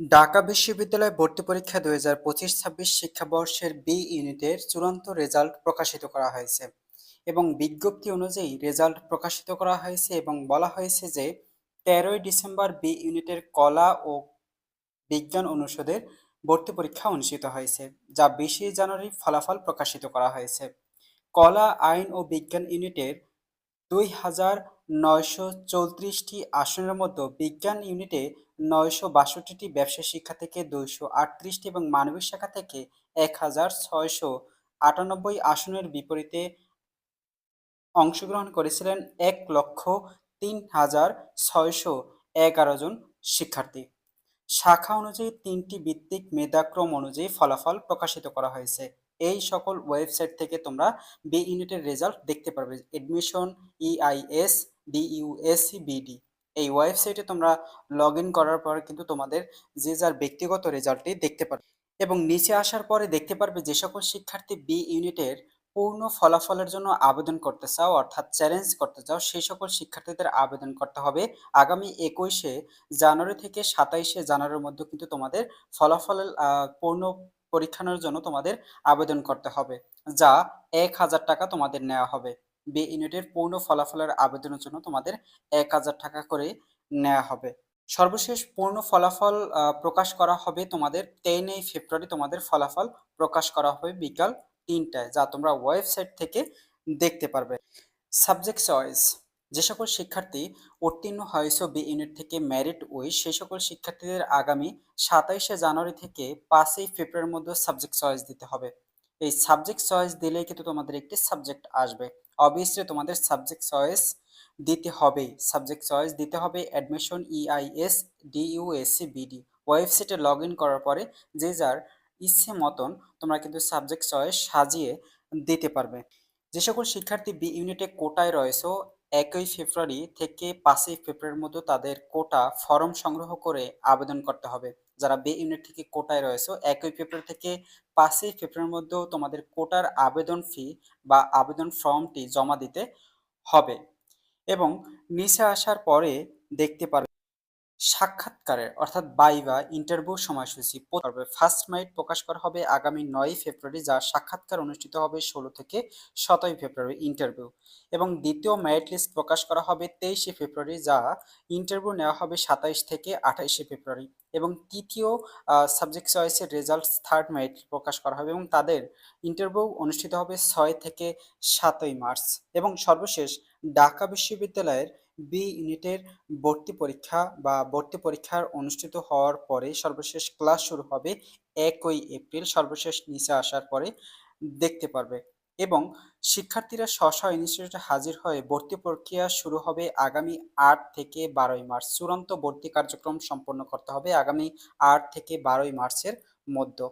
ঢাকা বিশ্ববিদ্যালয় ভর্তি পরীক্ষা দুই হাজার পঁচিশ ছাব্বিশ শিক্ষাবর্ষের বি ইউনিটের চূড়ান্ত রেজাল্ট প্রকাশিত করা হয়েছে এবং বিজ্ঞপ্তি অনুযায়ী রেজাল্ট প্রকাশিত করা হয়েছে এবং বলা হয়েছে যে তেরোই ডিসেম্বর বি ইউনিটের কলা ও বিজ্ঞান অনুষদের ভর্তি পরীক্ষা অনুষ্ঠিত হয়েছে, যা বিশে জানুয়ারি ফলাফল প্রকাশিত করা হয়েছে। কলা, আইন ও বিজ্ঞান ইউনিটের দুই হাজার নয়শো চৌত্রিশটি আসনের মধ্যে বিজ্ঞান ইউনিটে নয়শো বাষট্টিটি ব্যবসা শিক্ষা থেকে দুইশো আটত্রিশটি এবং মানবিক শাখা থেকে এক হাজার ছয়শো আটানব্বই আসনের বিপরীতে অংশগ্রহণ করেছিলেন এক লক্ষ তিন হাজার ছয়শো এগারো জন শিক্ষার্থী। শাখা অনুযায়ী তিনটি ভিত্তিক মেধাক্রম অনুযায়ী ফলাফল প্রকাশিত করা হয়েছে। এই সকল ওয়েবসাইট থেকে তোমরা বি ইউনিটের রেজাল্ট দেখতে পারবে। এডমিশন ইআইএস ডিইউএসসি বিডি এই ওয়েবসাইটে তোমরা লগ করার পর কিন্তু তোমাদের যে যার ব্যক্তিগত রেজাল্টটি দেখতে পারবে। এবং নিচে আসার পরে দেখতে পারবে যে সকল শিক্ষার্থী বি ইউনিটের পূর্ণ ফলাফলের জন্য আবেদন করতে চাও, অর্থাৎ চ্যালেঞ্জ করতে চাও, সেই সকল শিক্ষার্থীদের আবেদন করতে হবে আগামী একুশে জানুয়ারি থেকে সাতাইশে জানুয়ারির মধ্যে কিন্তু তোমাদের ফলাফলের পূর্ণ পরীক্ষানোর জন্য তোমাদের আবেদন করতে হবে, যা এক হাজার টাকা তোমাদের নেওয়া হবে। বি ইউনিটের পূর্ণ ফলাফলের আবেদনের জন্য তোমাদের এক হাজার টাকা করে নেওয়া হবে। সর্বশেষ পূর্ণ ফলাফল প্রকাশ করা হবে তোমাদের তেইশে ফেব্রুয়ারি তোমাদের ফলাফল প্রকাশ করা হবে বিকাল তিনটায়, যা তোমরা ওয়েবসাইট থেকে দেখতে পারবে। সাবজেক্ট চয়েস, যে সকল শিক্ষার্থী উত্তীর্ণ হয়েছে বি ইউনিট থেকে মেরিট ওই সেই সকল শিক্ষার্থীদের আগামী সাতাইশে জানুয়ারি থেকে পাঁচই ফেব্রুয়ারির মধ্যে সাবজেক্ট চয়েস দিতে হবে। এই সাবজেক্ট চয়েস দিলেই কিন্তু তোমাদের একটি সাবজেক্ট আসবে। অবভিয়াসলি তোমাদের সাবজেক্ট চয়েস দিতে হবেই সাবজেক্ট চয়েস দিতে হবে অ্যাডমিশন ইআইএস ডিইউএসসি বিডি ওয়েবসাইটে লগ ইন করার পরে যে যার ইচ্ছে মতন তোমরা কিন্তু সাবজেক্ট চয়েস সাজিয়ে দিতে পারবে। যে সকল শিক্ষার্থী বি ইউনিটে কোটায় রয়েছে একই ফেব্রুয়ারি থেকে পাঁচই ফেব্রুয়ারির মধ্যে তাদের কোটা ফর্ম সংগ্রহ করে আবেদন করতে হবে। যারা বি ইউনিট থেকে কোটায় রয়েছে, একই ফেব্রুয়ারি থেকে পাঁচই ফেব্রুয়ারির মধ্যেও তোমাদের কোটার আবেদন ফি বা আবেদন ফর্মটি জমা দিতে হবে এবং নিচে আসার পরে দেখতে পারবে সাক্ষাৎকারের, অর্থাৎ বাইবা ইন্টারভিউ সময়সূচি পড়বে ফার্স্ট মাইট প্রকাশ করা হবে আগামী নয় ফেব্রুয়ারি, যা সাক্ষাৎকার অনুষ্ঠিত হবে ষোলো থেকে সতেরোই ফেব্রুয়ারি ইন্টারভিউ এবং দ্বিতীয় মেরিট লিস্ট প্রকাশ করা হবে তেইশে ফেব্রুয়ারি, যা ইন্টারভিউ নেওয়া হবে সাতাইশ থেকে আঠাইশে ফেব্রুয়ারি। এবং তৃতীয় সাবজেক্ট চয়েসের রেজাল্ট থার্ড মেরিট প্রকাশ করা হবে এবং তাদের ইন্টারভিউ অনুষ্ঠিত হবে ছয় থেকে সাতই মার্চ এবং সর্বশেষ ঢাকা বিশ্ববিদ্যালয়ের বি ইউনিটের ভর্তি পরীক্ষা বা ভর্তি পরীক্ষার অনুষ্ঠিত হওয়ার পরে সর্বশেষ ক্লাস শুরু হবে একই এপ্রিল, সর্বশেষ নিচে আসার পরে দেখতে পারবে। এবং শিক্ষার্থীরা স্ব স্ব ইনস্টিটিউটে হাজির হয়ে ভর্তি প্রক্রিয়া শুরু হবে আগামী আট থেকে বারোই মার্চ। চূড়ান্ত ভর্তি কার্যক্রম সম্পন্ন করতে হবে আগামী আট থেকে বারোই মার্চের মধ্যে।